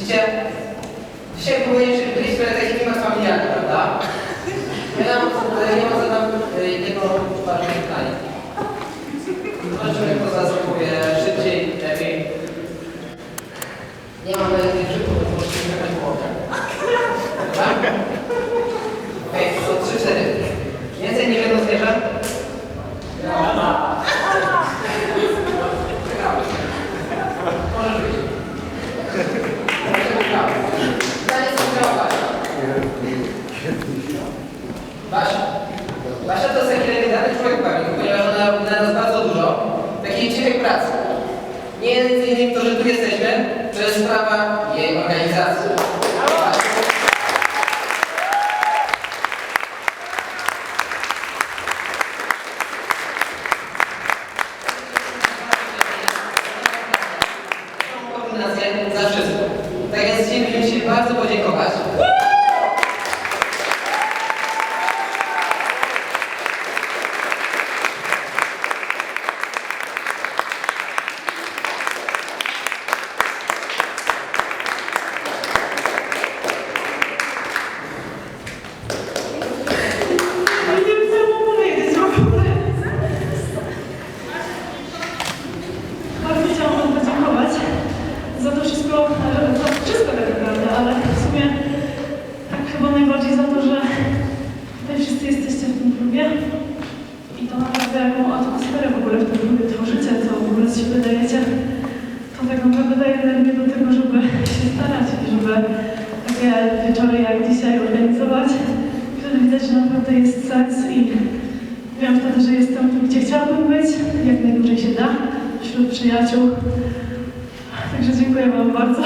Widzicie? Dzisiaj byliśmy takiej klimat familiarny, prawda? Ja nie mam zadam y, jedno ważne pytanie. Zobaczymy, kto z nas odpowie szybciej, lepiej. Nie mamy Basia. Basia to jest taki legendarny człowiek pewnie, ponieważ ona robi dla nas bardzo dużo takiej cichej pracy. Między innymi to, że tu jesteśmy, to jest sprawa jej organizacji. Za wszystko. Tak więc chcielibyśmy Ci bardzo podziękować. Nie wiem, co mam powiedzieć w ogóle. Bardzo chciałam Wam podziękować za to wszystko, e, za wszystko tak naprawdę, ale w sumie tak chyba najbardziej za to, że tutaj wszyscy jesteście w tym klubie i to naprawdę jaką atmosferę w ogóle w tym klubie tworzycie, co w ogóle z siebie dajecie, to tak naprawdę daje energię do tego, żeby się starać i żeby takie wieczory jak dzisiaj organizować. Wtedy widać, że naprawdę jest sens i wiem wtedy, że jestem tu, gdzie chciałabym być, jak najdłużej się da, wśród przyjaciół. Także dziękuję Wam bardzo.